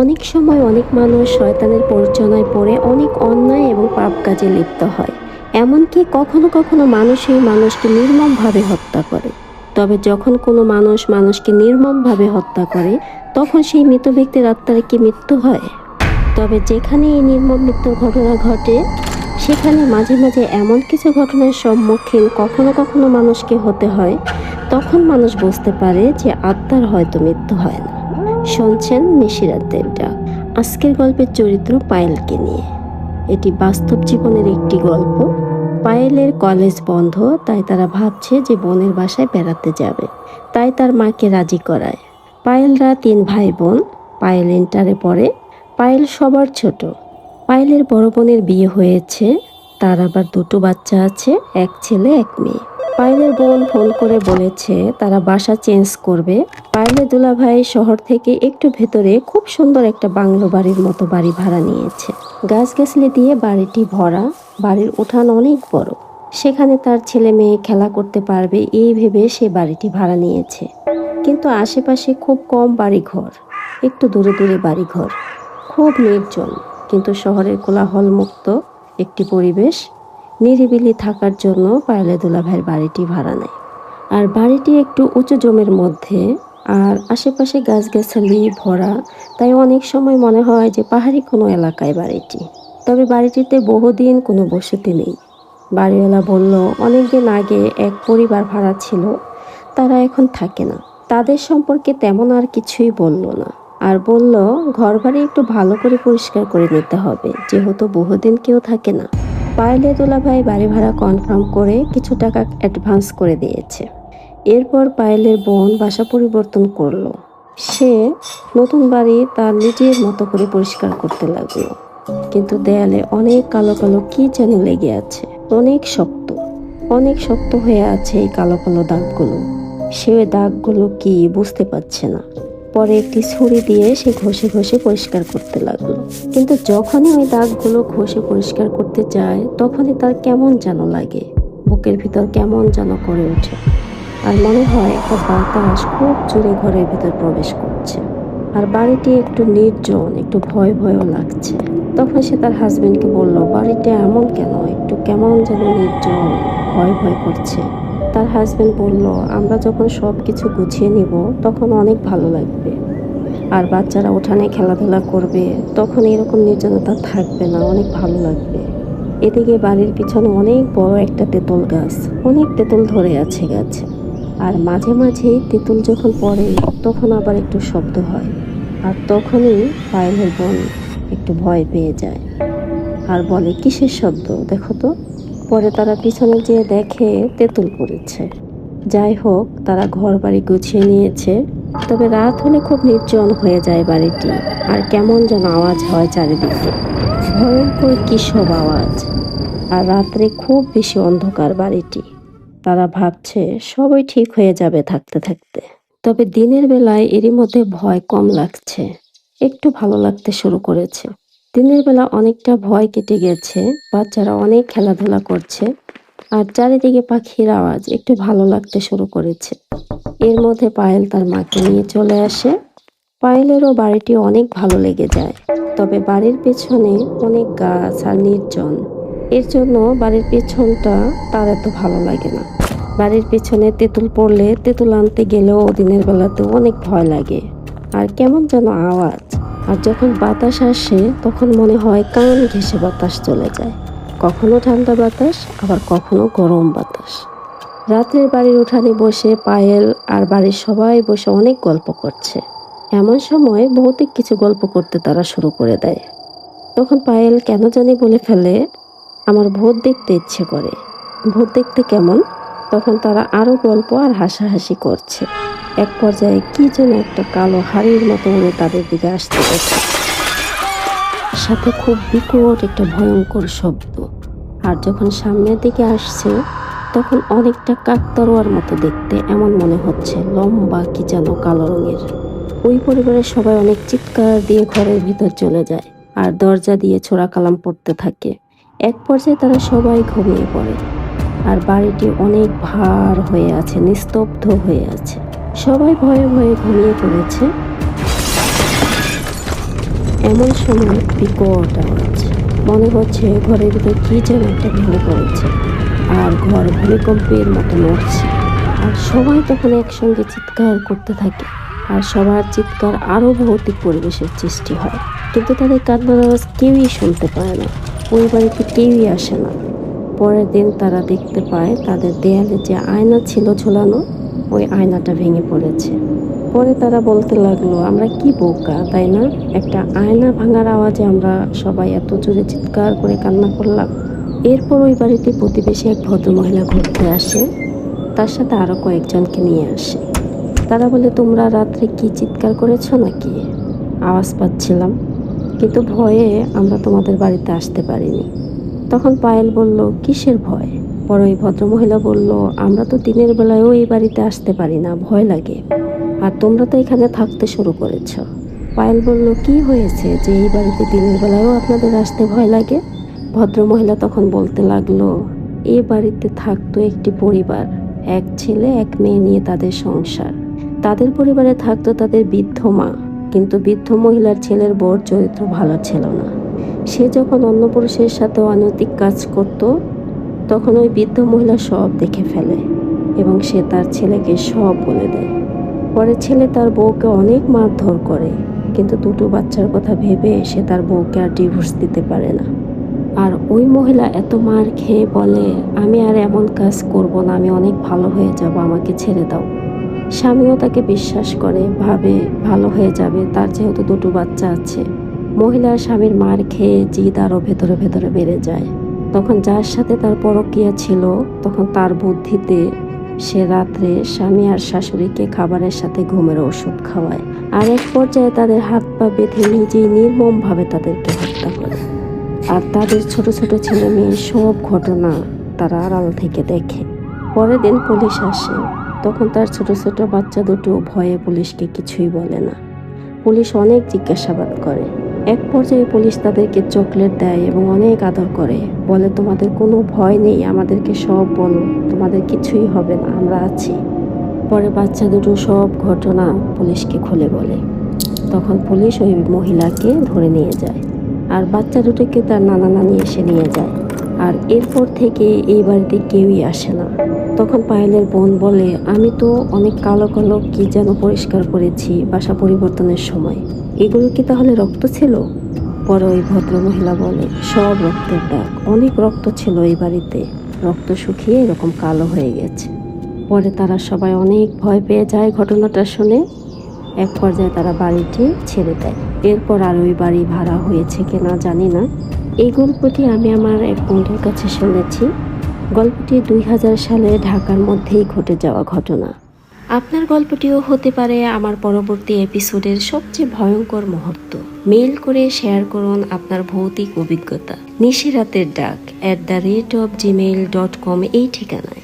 অনেক সময় অনেক মানুষ শয়তানের প্ররোচনায় পড়ে অনেক অন্যায় এবং পাপ কাজে লিপ্ত হয়। এমনকি কখনো কখনো মানুষ এই মানুষকে নির্মমভাবে হত্যা করে। তবে যখন কোনো মানুষ মানুষকে নির্মমভাবে হত্যা করে, তখন সেই মৃত ব্যক্তির আত্মার কি মৃত্যু হয়? তবে যেখানে এই নির্মম মৃত্যুর ঘটনা ঘটে, সেখানে মাঝে মাঝে এমন কিছু ঘটনার সম্মুখীন কখনো কখনো মানুষকে হতে হয়। তখন মানুষ বুঝতে পারে যে আত্মার হয়তো মৃত্যু হয় না। শুনছেন নিশিরাতের ডাক আজকের গল্পের চরিত্র পায়েলকে নিয়ে। এটি বাস্তব জীবনের একটি গল্প। পায়েলের কলেজ বন্ধ, তাই তারা ভাবছে যে বোনের বাসায় বেড়াতে যাবে। তাই তার মাকে রাজি করায়। পায়েলরা তিন ভাই বোন পায়েল ইন্টারে পড়ে, পায়েল সবার ছোট। পায়েলের বড় বোনের বিয়ে হয়েছে, তার আবার দুটো বাচ্চা আছে, এক ছেলে, এক মেয়ে। পায়েলের বোন ফোন করে বলেছে, তারা বাসা চেঞ্জ করবে। পায়েলের দুলাভাই শহর থেকে একটু ভেতরে খুব সুন্দর একটা বাংলো বাড়ির মতো বাড়ি ভাড়া নিয়েছে। গাছগাছলি দিয়ে বাড়িটি ভরা, বাড়ির উঠান অনেক বড়। সেখানে তার ছেলে মেয়ে খেলা করতে পারবে এই ভেবে সে বাড়িটি ভাড়া নিয়েছে। কিন্তু আশেপাশে খুব কম বাড়িঘর, একটু দূরে দূরে বাড়িঘর। খুব নির্জন, কিন্তু শহরের কোলাহল মুক্ত একটি পরিবেশ নিরিবিলি থাকার জন্য পায়েলে দুলাভাইয়ের বাড়িটি ভাড়া নেয়। আর বাড়িটি একটু উঁচু জমির মধ্যে, আর আশেপাশে গাছগাছালি, ভরা, তাই অনেক সময় মনে হয় যে পাহাড়ি কোনো এলাকায় বাড়িটি। তবে বাড়িটিতে বহুদিন কোনো বসতি নেই। বাড়িওয়ালা বলল, অনেকদিন আগে এক পরিবার ভাড়া ছিল, তারা এখন থাকে না। তাদের সম্পর্কে তেমন আর কিছুই বলল না। আর বলল ঘর বাড়ি একটু ভালো করে পরিষ্কার করে নিতে হবে, যেহেতু বহুদিন কেউ থাকে না। পায়েলে দুলাভাই বাড়ি ভাড়া কনফার্ম করে কিছু টাকা অ্যাডভান্স করে দিয়েছে। এরপর পায়েলের বোন বাসা পরিবর্তন করল। সে নতুন বাড়ি তার নিজের মতো করে পরিষ্কার করতে লাগল। কিন্তু দেয়ালে অনেক কালো কালো কি যেন লেগে আছে। অনেক শক্ত। অনেক শক্ত হয়ে আছে এই কালো কালো দাগগুলো। সে দাগগুলো কি বুঝতে পারছে না। পরে একটি ছুরি দিয়ে সে ঘষে ঘষে পরিষ্কার করতে লাগল। কিন্তু যখনই ওই দাগগুলো ঘষে পরিষ্কার করতে যায়, তখনই তার কেমন যেন লাগে। বুকের ভিতর কেমন যেন করে ওঠে। আর মনে হয় একটা বাতাস খুব জোরে ঘরের ভিতর প্রবেশ করছে। আর বাড়িটি একটু নির্জন, একটু ভয় ভয়ও লাগছে। তখন সে তার হাজবেন্ডকে বলল, বাড়িটা এমন কেন? একটু কেমন যেন নির্জন, ভয় ভয় করছে। তার হাজব্যান্ড বলল, আমরা যখন সব কিছু গুছিয়ে নিব, তখন অনেক ভালো লাগবে। আর বাচ্চারা উঠানে খেলাধুলা করবে, তখন এরকম নির্জনতা থাকবে না, অনেক ভালো লাগবে। এদিকে বাড়ির পিছনে অনেক বড় একটা তেঁতুল গাছ, অনেক তেঁতুল ধরে আছে গাছে। আর মাঝে মাঝে তেঁতুল যখন পড়ে, তখন আবার একটু শব্দ হয়। আর তখনই পায়েলের বোন একটু ভয় পেয়ে যায়। আর বলে, কিসের শব্দ? দেখো তো। পরে তারা পিছনে যেয়ে দেখে তেঁতুল পড়েছে। যাই হোক, তারা ঘর বাড়ি গুছিয়ে নিয়েছে। তবে রাত হলে খুব নির্জন হয়ে যায় বাড়িটি। আর কেমন যেন আওয়াজ হয় চারিদিকে। ভয়ঙ্কর কি সব আওয়াজ। আর রাত্রে খুব বেশি অন্ধকার বাড়িটি। তারা ভাবছে, সবই ঠিক হয়ে যাবে থাকতে থাকতে। তবে দিনের বেলায় এরই মধ্যে ভয় কম লাগছে। একটু ভালো লাগতে শুরু করেছে। দিনের বেলা অনেকটা ভয় কেটে গেছে, বাচ্চারা অনেক খেলাধুলা করছে, আর চারিদিকে পাখির আওয়াজ একটু ভালো লাগতে শুরু করেছে। এর মধ্যে পায়েল তার মাকে নিয়ে চলে আসে। পায়েলেরও বাড়িটি অনেক ভালো লেগে যায়, তবে বাড়ির পেছনে অনেক গাছ আর নির্জন। এর জন্য বাড়ির পেছনটা তার এত ভালো লাগে না। বাড়ির পেছনে তেঁতুল পড়লে তেঁতুল আনতে গেলেও দিনের বেলাতে অনেক ভয় লাগে। আর কেমন যেন আওয়াজ। আর যখন বাতাস আসে, তখন মনে হয় কান ঘেসে বাতাস চলে যায়। কখনো ঠান্ডা বাতাস, আবার কখনো গরম বাতাস। রাতের বাড়ির উঠানে বসে পায়েল আর বাড়ির সবাই বসে অনেক গল্প করছে। এমন সময় ভৌতিক কিছু গল্প করতে তারা শুরু করে দেয়। তখন পায়েল কেন জানি বলে ফেলে, আমার ভূত দেখতে ইচ্ছে করে। ভূত দেখতে কেমন? তখন তারা আরও গল্প আর হাসাহাসি করছে। এক পর্যায়ে কি যেন একটা কালো হাড়ির মতো উড়ে তাদের দিকে আসতে দেখে। সাথে খুব বিকট একটা ভয়ঙ্কর শব্দ। আর যখন সামনের দিকে আসছে, তখন অনেকটা কাকতারোয়ার মতো দেখতে এমন মনে হচ্ছে, লম্বা কি যেন কালো রঙের। ওই পরিবারের সবাই অনেক চিৎকার দিয়ে ঘরের ভিতর চলে যায় আর দরজা দিয়ে ছোড়া কালাম পড়তে থাকে। এক পর্যায়ে তারা সবাই ঘুমিয়ে পড়ে। আর বাড়িটি অনেক ভার হয়ে আছে, নিস্তব্ধ হয়ে আছে। সবাই ভয়ে ভয়ে ঘুমিয়ে পড়েছে। এমন সময় বিকট আওয়াজ। মনে হচ্ছে ঘরের ভিতর কি যেন একটা ভেঙে পড়েছে। আর ঘর ভূমিকম্পের মতো নড়ছে। আর সবাই তখন একসঙ্গে চিৎকার করতে থাকে। আর সবার চিৎকার আরও ভৌতিক পরিবেশের সৃষ্টি হয়। কিন্তু তাদের কান্নার আওয়াজ কেউই শুনতে পায় না। ওই বাড়িতে কেউই আসে না। পরের দিন তারা দেখতে পায় তাদের দেয়ালে যে আয়না ছিল ঝোলানো, ওই আয়নাটা ভেঙে পড়েছে। পরে তারা বলতে লাগল, আমরা কি বোকা, তাই না? একটা আয়না ভাঙার আওয়াজে আমরা সবাই এত জোরে চিৎকার করে কান্না করলাম। এরপর ওই বাড়িতে প্রতিবেশী এক ভদ্রমহিলা ঘুরতে আসে। তার সাথে আরও কয়েকজনকে নিয়ে আসে। তারা বলে, তোমরা রাত্রে কি চিৎকার করেছ নাকি? আওয়াজ পাচ্ছিলাম। কিন্তু ভয়ে আমরা তোমাদের বাড়িতে আসতে পারিনি। তখন পায়েল বলল, কিসের ভয়? পরে ওই ভদ্রমহিলা বলল, আমরা তো দিনের বেলায়ও এই বাড়িতে আসতে পারি না, ভয় লাগে। আর তোমরা তো এখানে থাকতে শুরু করেছ। পায়েল বলল, কি হয়েছে যে এই বাড়িতে দিনের বেলায়ও আপনাদের আসতে ভয় লাগে? ভদ্রমহিলা তখন বলতে লাগল এই বাড়িতে থাকতো একটি পরিবার, এক ছেলে, এক মেয়ে নিয়ে তাদের সংসার। তাদের পরিবারে থাকতো তাদের বৃদ্ধ মা, কিন্তু বৃদ্ধ মহিলার ছেলের বর চরিত্র ভালো ছিল না। সে যখন অন্য পুরুষের সাথে অনৈতিক কাজ করত, তখন ওই বৃদ্ধ মহিলা সব দেখে ফেলে এবং সে তার ছেলেকে সব বলে দেয়। পরে ছেলে তার বউকে অনেক মারধর করে, কিন্তু দুটো বাচ্চার কথা ভেবে সে তার বউকে আর ডিভোর্স দিতে পারে না। আর ওই মহিলা এত মার খেয়ে বলে, আমি আর এমন কাজ করব না, আমি অনেক ভালো হয়ে যাব, আমাকে ছেড়ে দাও। স্বামীও তাকে বিশ্বাস করে, ভাবে ভালো হয়ে যাবে, তার যেহেতু দুটো বাচ্চা আছে। মহিলার স্বামীর মার খেয়ে জিদ আরও ভেতরে ভেতরে বেড়ে যায়। তখন যার সাথে তার পরকীয়া ছিল, তখন তার বুদ্ধিতে সে রাত্রে স্বামী আর শাশুড়িকে খাবারের সাথে ঘুমের ওষুধ খাওয়ায়। আর এক পর্যায়ে তাদের হাত পা বেঁধে নিজেই নির্মমভাবে তাদেরকে হত্যা করে। আর তাদের ছোট ছোট ছেলে মেয়ে সব ঘটনা তারা আড়াল থেকে দেখে। পরের দিন পুলিশ আসে। তখন তার ছোট ছোট বাচ্চা দুটো ভয়ে পুলিশকে কিছুই বলে না। পুলিশ অনেক জিজ্ঞাসাবাদ করে। এক পর্যায়ে পুলিশ তাদেরকে চকলেট দেয় এবং অনেক আদর করে, বলে, তোমাদের কোনো ভয় নেই, আমাদেরকে সব বলো, তোমাদের কিছুই হবে না, আমরা আছি। পরে বাচ্চা দুটো সব ঘটনা পুলিশকে খুলে বলে। তখন পুলিশ ওই মহিলাকে ধরে নিয়ে যায়, আর বাচ্চা দুটোকে তার নানা নানি এসে নিয়ে যায়। আর এরপর থেকে এই বাড়িতে কেউই আসে না। তখন পায়েলের বোন বলে, আমি তো অনেক কালো কালো কি যেন পরিষ্কার করেছি বাসা পরিবর্তনের সময়। এগুলো কি তাহলে রক্ত ছিল? পরে ওই ভদ্র মহিলা বলে, সব রক্তের দাগ। অনেক রক্ত ছিল এই বাড়িতে। রক্ত শুকিয়ে এরকম কালো হয়ে গেছে। পরে তারা সবাই অনেক ভয় পেয়ে যায় ঘটনাটা শুনে। এক পর্যায়ে তারা বাড়িটি ছেড়ে দেয়। এরপর আর ওই বাড়ি ভাড়া হয়েছে কিনা জানি না। এই গল্পটি আমি আমার এক বন্ধুর কাছে শুনেছি। গল্পটি দুই হাজার সালে ঢাকার মধ্যেই ঘটে যাওয়া ঘটনা। আপনার গল্পটিও হতে পারে আমার পরবর্তী এপিসোডের সবচেয়ে ভয়ঙ্কর মুহূর্ত। মেইল করে শেয়ার করুন আপনার ভৌতিক অভিজ্ঞতা। নিশিরাতের ডাক at the rate of Gmail dot com এই ঠিকানায়।